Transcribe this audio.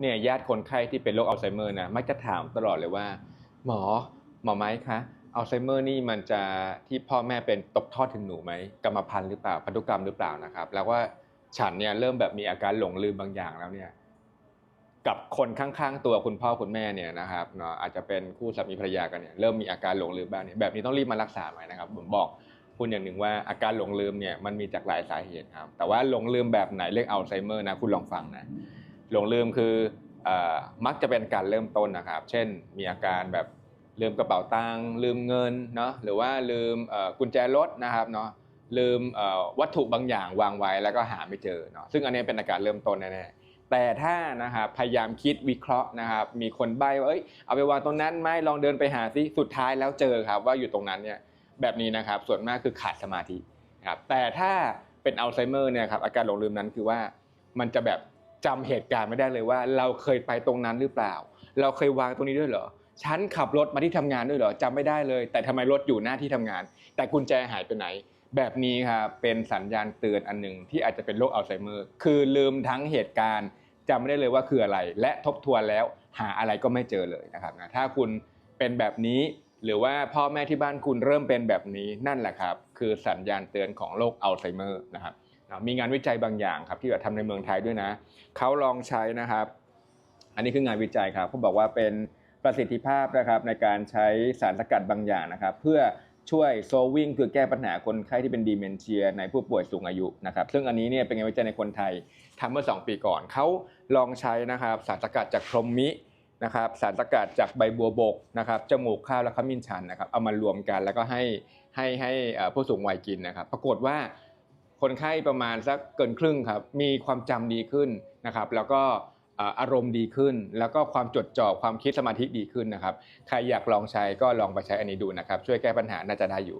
เนี่ยญาติคนไข้ที่เป็นโรคอัลไซเมอร์นะมักจะถามตลอดเลยว่า หมอหมอไม้คะอัลไซเมอร์นี่มันจะที่พ่อแม่เป็นตกทอดถึงหนูไหมกรรมพันธุ์หรือเปล่าพันธุกรรมหรือเปล่านะครับ แล้วว่าฉันเนี่ยเริ่มแบบมีอาการหลงลืมบางอย่างแล้วเนี่ยกับคนข้างๆ ตัวคุณพ่อคุณแม่เนี่ยนะครับเนาะอาจจะเป็นคู่สามีภรรยากันเนี่ยเริ่มมีอาการหลงลืมบ้างเนี่ยแบบนี้ต้องรีบมารักษาไหมนะครับผมบอกคุณอย่างหนึ่งว่าอาการหลงลืมเนี่ยมันมีจากหลายสาเหตุครับ แต่ว่าหลงลืมแบบไหนเรียกอัลไซเมอร์นะคุณลองฟังนะ หลงลืมคืออมักจะเป็นการเริ่มต้นนะครับ เช่นมีอาการแบบลืมกระเป๋าตังค์ลืมเงินเนาะหรือว่าลืมกุญแจรถนะครับเนาะลืมวัตถุบางอย่างวางไว้แล้วก็หาไม่เจอเนาะซึ่งอันนี้เป็นอาการเริ่มต้นแน่แต่ถ้านะครับพยายามคิดวิเคราะห์นะครับ มีคนใบ้ว่าเอ้ยเอาไปวางตรงนั้นไหมลองเดินไปหาซิสุดท้ายแล้วเจอครับ ว่าอยู่ตรงนั้นเนี่ยแบบนี้นะครับ ส่วนมากคือขาดสมาธิครับแต่ถ้าเป็นอัลไซเมอร์เนี่ยครับอาการหลงลืมนั้นคือว่ามันจะแบบ จำเหตุการณ์ไม่ได้เลยว่า เราเคยไปตรงนั้นหรือเปล่า เราเคยวางตรงนี้ด้วยเหรอฉันขับรถมาที่ทำงานด้วยเหรอจำไม่ได้เลย แต่ทำไมรถอยู่หน้าที่ทำงาน แต่กุญแจหายไปไหน แบบนี้ครับเป็นสัญญาณเตือนอันหนึ่งที่อาจจะเป็นโรคอัลไซเมอร์คือลืมทั้งเหตุการณ์จำไม่ได้เลยว่าคืออะไร และทบทวนแล้วหาอะไรก็ไม่เจอเลยนะครับนะถ้าคุณเป็นแบบนี้หรือว่าพ่อแม่ที่บ้านคุณเริ่มเป็นแบบนี้นั่นแหละครับ คือสัญญาณเตือนของโรคอัลไซเมอร์นะครับ มีงานวิจัยบางอย่างครับที่แบบทำในเมืองไทยด้วยนะเขาลองใช้นะครับ อันนี้คืองานวิจัยครับเขาบอกว่าเป็นประสิทธิภาพนะครับในการใช้สารสกัดบางอย่างนะครับ เพื่อช่วยโซวิ่งคือแก้ปัญหาคนไข้ที่เป็นดีเมนเชียในผู้ป่วยสูงอายุนะครับซึ่งอันนี้เนี่ยเป็นงานวิจัยในคนไทยทำเมื่อ 2 ปีก่อนเขาลองใช้นะครับสารสกัดจากพรหมมินะครับสารสกัดจากใบบัวบกนะครับจมูกข้าวและขมิ้นชันนะครับเอามารวมกันแล้วก็ให้ให้ให้ผู้สูงวัยกินนะครับ ปรากฏว่า คนไข้ประมาณสักเกินครึ่งครับ มีความจำดีขึ้นนะครับ แล้วก็อารมณ์ดีขึ้น แล้วก็ความจดจ่อความคิดสมาธิดีขึ้นนะครับ ใครอยากลองใช้ก็ลองไปใช้อันนี้ดูนะครับ ช่วยแก้ปัญหาน่าจะได้อยู่